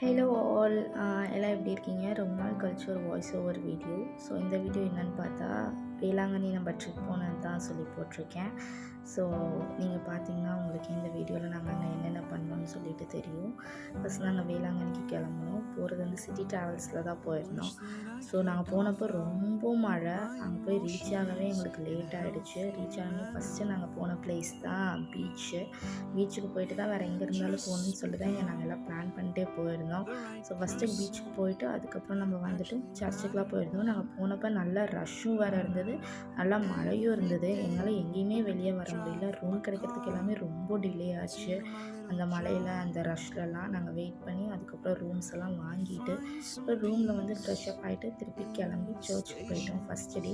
Hello all எல்லாம் எப்படி இருக்கீங்க? ரொம்ப நாள் கழிச்சு ஒரு வாய்ஸ் ஓவர் வீடியோ ஸோ இந்த வீடியோ என்னன்னு பார்த்தா வேளாங்கண்ணி நம்ம ட்ரிப் போனது தான் சொல்லி போட்டிருக்கேன். ஸோ நீங்கள் பார்த்தீங்கன்னா உங்களுக்கு இந்த வீடியோவில் நாங்கள் அங்கே என்னென்ன பண்ணோம்னு சொல்லிட்டு தெரியும். ஃபஸ்ட் நாங்கள் வேளாங்கண்ணிக்கு கிளம்பணும் போகிறது வந்து சிட்டி ட்ராவல்ஸில் தான் போயிருந்தோம். ஸோ நாங்கள் போனப்போ ரொம்ப மழை. அங்கே போய் ரீச் ஆகவே எங்களுக்கு லேட் ஆகிடுச்சு ரீச் ஆகவே ஃபஸ்ட்டு நாங்கள் போன பிளேஸ் தான் பீச்சு பீச்சுக்கு போயிட்டு தான் வேறு எங்கே இருந்தாலும் போகணும்னு சொல்லி தான் இங்கே நாங்கள் எல்லாம் பிளான் பண்ணிட்டே போயிருந்தோம். ஸோ ஃபஸ்ட்டு பீச்சுக்கு போயிட்டு அதுக்கப்புறம் நம்ம வந்துட்டு சர்ச்சுக்கெலாம் போயிருந்தோம். நாங்கள் போனப்போ நல்லா ரஷ்ஷும் வேறு இருந்தது. நல்லா மழையும் இருந்தது. எங்களால் எங்கேயுமே வெளியே வர முடியல. ரூம் கிடைக்கிறதுக்கு எல்லாமே ரொம்ப டிலே ஆச்சு. அந்த மழையில் அந்த ரஷ்லலாம் நாங்கள் வெயிட் பண்ணி அதுக்கப்புறம் ரூம்ஸ் எல்லாம் வாங்கிட்டு அப்புறம் ரூமில் வந்து ஃப்ரெஷ் அப் ஆகிட்டு திருப்பி கிளம்பி சர்ச்சுக்கு போயிட்டோம் ஃபஸ்ட் டே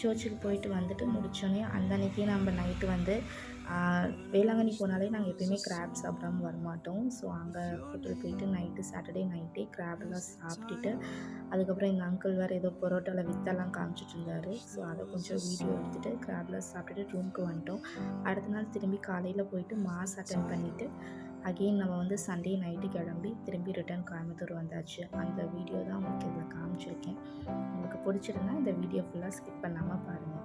சர்ச்சுக்கு போயிட்டு வந்துட்டு முடிச்சோடனே அந்த நம்ம நைட்டு வந்து வேளாங்கண்ணி போனாலே நாங்கள் எப்பயுமே கிராப் சாப்பிடாம வரமாட்டோம். ஸோ அங்கே ஹோட்டல் போயிட்டு நைட்டு சாட்டர்டே நைட்டே கிராப்லாம் சாப்பிட்டுட்டு அதுக்கப்புறம் எங்கள் அங்கிள் வேறு ஏதோ பரோட்டாவில் வித்தெல்லாம் காமிச்சிட்டு இருந்தாரு ஸோ அதை கொஞ்சம் வீடியோ எடுத்துகிட்டு கிராப்லாம் சாப்பிட்டுட்டு ரூமுக்கு வந்துட்டோம். அடுத்த நாள் திரும்பி காலையில் போயிட்டு மாஸ் அட்டன் பண்ணிவிட்டு அகெயின் நம்ம வந்து சண்டே நைட்டு கிளம்பி திரும்பி ரிட்டர்ன் கோயம்புத்தூர் வந்தாச்சு. அந்த வீடியோ தான் உங்களுக்கு இதில் காமிச்சிருக்கேன். உங்களுக்கு பிடிச்சிருந்தா இந்த வீடியோ ஃபுல்லாக ஸ்கிப் பண்ணாமல் பாருங்கள்